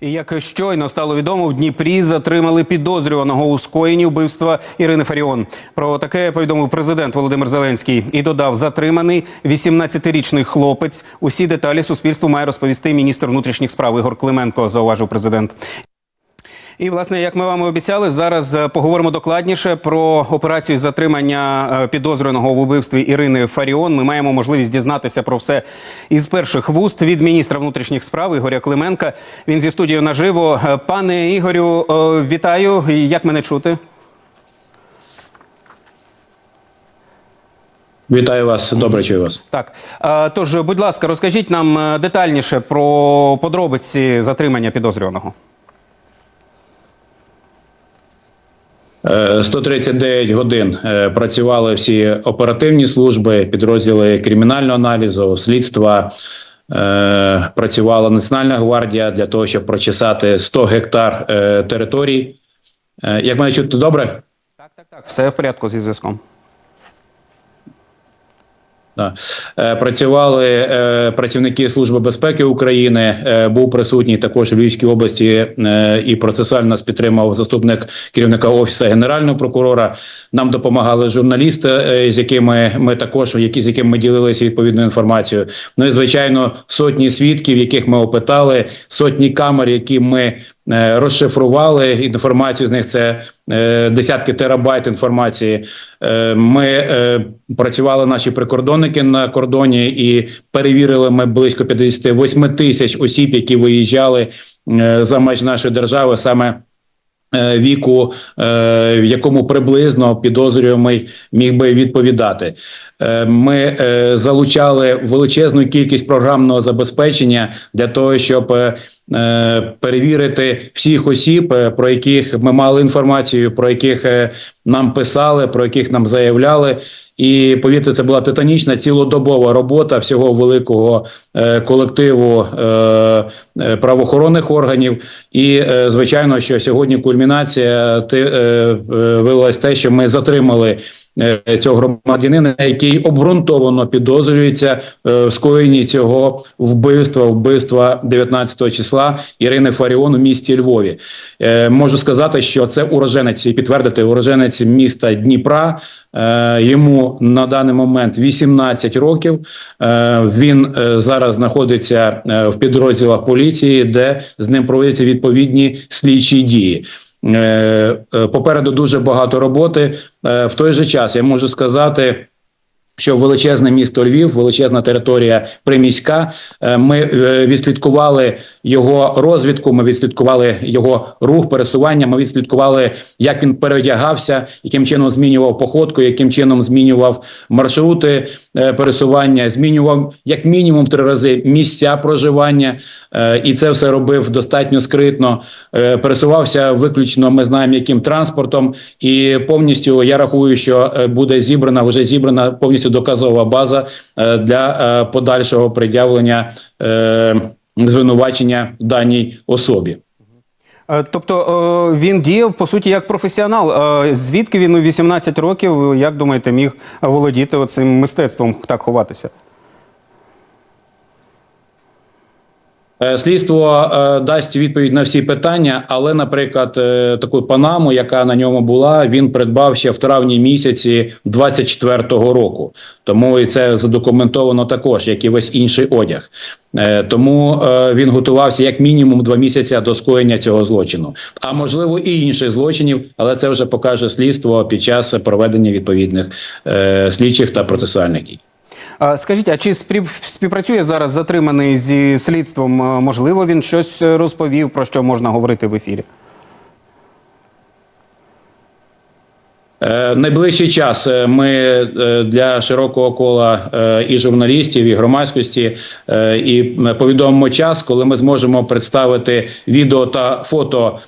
І як щойно стало відомо, в Дніпрі затримали підозрюваного у скоєнні вбивства Ірини Фаріон. Про таке повідомив президент Володимир Зеленський і додав, затриманий 18-річний хлопець. Усі деталі суспільству має розповісти міністр внутрішніх справ Ігор Клименко, зауважив президент. І, власне, як ми вам і обіцяли, зараз е, поговоримо докладніше про операцію затримання е, підозрюваного в убивстві Ірини Фаріон. Ми маємо можливість дізнатися про все із перших вуст від міністра внутрішніх справ Ігоря Клименка. Він зі студією наживо. Е, Пане Ігорю, вітаю. Як мене чути? Вітаю вас, добре чую вас. Так, тож, будь ласка, розкажіть нам детальніше про подробиці затримання підозрюваного. 139 годин е, працювали всі оперативні служби, підрозділи кримінального аналізу, слідства. Е, Працювала Національна гвардія для того, щоб прочесати 100 гектар території. Е, Як мене чути добре? Так, так, так. Все в порядку зі зв'язком. Е, Працювали е, працівники Служби безпеки України. Е, Був присутній також у Львівській області і процесуально нас підтримав заступник керівника офісу генерального прокурора. Нам допомагали журналісти, з якими ми також які з якими ми ділилися відповідною інформацією. Ну і звичайно, сотні свідків, яких ми опитали, сотні камер, які ми розшифрували. Інформацію з них це е, десятки терабайт інформації. Е, Ми е, працювали наші прикордонники на кордоні і перевірили ми близько 58 тисяч осіб, які виїжджали е, за меж нашої держави саме. Е, Віку, е, в якому приблизно підозрюємий міг би відповідати, Е, ми залучали величезну кількість програмного забезпечення для того, щоб перевірити всіх осіб, про яких ми мали інформацію, про яких нам писали, про яких нам заявляли. І повірте, це була титанічна цілодобова робота всього великого е, колективу е, е, правоохоронних органів. І е, звичайно, що сьогодні кульмінація ти, е, е, виявилась те, що ми затримали. Е, Цього громадянина, який обґрунтовано підозрюється е, в скоєнні цього вбивства, вбивства 19 числа Ірини Фаріон у місті Львові. Е, можу сказати, що це уроженець і підтвердити уроженець міста Дніпра. Йому на даний момент 18 років. Він зараз знаходиться в підрозділах поліції, де з ним проводяться відповідні слідчі дії. Е, е, Попереду дуже багато роботи. Е, В той же час я можу сказати. Що величезне місто Львів, величезна територія приміська. Е, Ми е, відслідкували його розвідку. Ми відслідкували його рух, пересування. Ми відслідкували, як він переодягався, яким чином змінював походку, яким чином змінював маршрути е, пересування, змінював як мінімум три рази місця проживання, і це все робив достатньо скритно. Пересувався виключно. Ми знаємо, яким транспортом, і повністю я рахую, що буде зібрана вже зібрана повністю доказова база е, для е, подальшого пред'явлення е, звинувачення даній особі. Тобто він діяв по суті як професіонал. Звідки він у 18 років, як думаєте, міг володіти цим мистецтвом так ховатися? Слідство е, дасть відповідь на всі питання, але, наприклад, е, таку панаму, яка на ньому була, він придбав ще в травні місяці 24-го року. Тому і це задокументовано також, як і весь інший одяг. Е, Тому е, він готувався як мінімум два місяці до скоєння цього злочину, а можливо і інших злочинів, але це вже покаже слідство під час проведення відповідних е, слідчих та процесуальних дій. Скажіть, а чи спів- співпрацює зараз затриманий зі слідством? Можливо, він щось розповів, про що можна говорити в ефірі? Е, Найближчий час е, ми е, для широкого кола і журналістів, і громадськості і повідомимо час, коли ми зможемо представити відео та фото.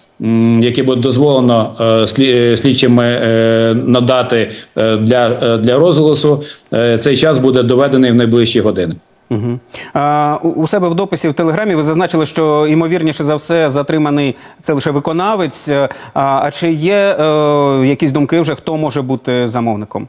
Які буде дозволено е, е, слідчими е, надати для, для розголосу, цей час буде доведений в найближчі години. Угу. А, у- себе в дописі в Телеграмі ви зазначили, що ймовірніше за все затриманий це лише виконавець. А, а чи є е, якісь думки вже, хто може бути замовником?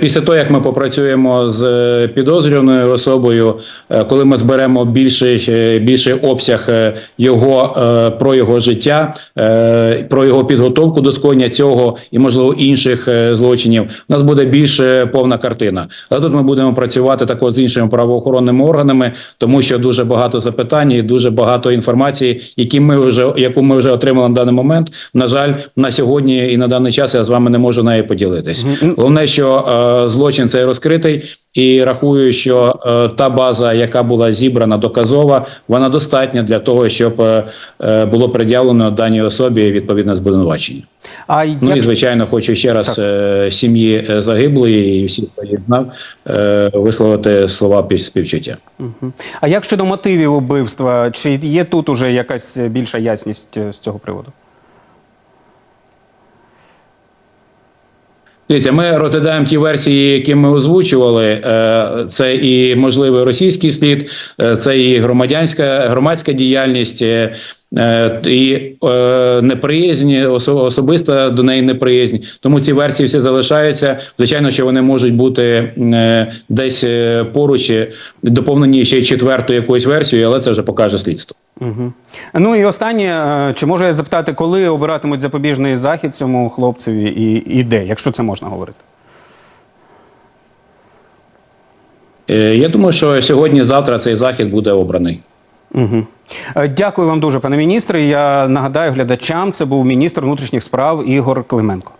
Після того, як ми попрацюємо з е, підозрюваною особою, е, коли ми зберемо більший, е, більший обсяг е, його е, про його життя, е, про його підготовку до скоєння цього і можливо інших е, злочинів, у нас буде більш е, повна картина. Але тут ми будемо працювати також з іншими правоохоронними органами, тому що дуже багато запитань і дуже багато інформації, які ми вже яку ми вже отримали на даний момент. На жаль, на сьогодні і на даний час я з вами не можу нею поділитись. Головне, що е, злочин цей розкритий, і рахую, що е, та база, яка була зібрана доказова, вона достатня для того, щоб е, е, було пред'явлено даній особі відповідне звинувачення. А Ну як і звичайно, хочу ще раз е, сім'ї е, загиблої і всіх, знав, е, висловити слова пів- співчуття. А як щодо мотивів убивства? Чи є тут уже якась більша ясність е, з цього приводу? Дивіться, ми розглядаємо ті версії, які ми озвучували. Е, Це і можливий російський слід, е, це і громадянська громадська діяльність. е, І е, неприязнь, особиста до неї неприязнь. Тому ці версії всі залишаються. Звичайно, що вони можуть бути е, десь поруч, доповнені ще четвертою якоюсь версією, але це вже покаже слідство. Угу. Ну і останнє, е, чи можу я запитати, коли обиратимуть запобіжний захід цьому хлопцеві і, і де, якщо це можна говорити? Е, Я думаю, що сьогодні-завтра цей захід буде обраний. Угу. Дякую вам дуже, пане міністре. Я нагадаю глядачам, це був міністр внутрішніх справ Ігор Клименко.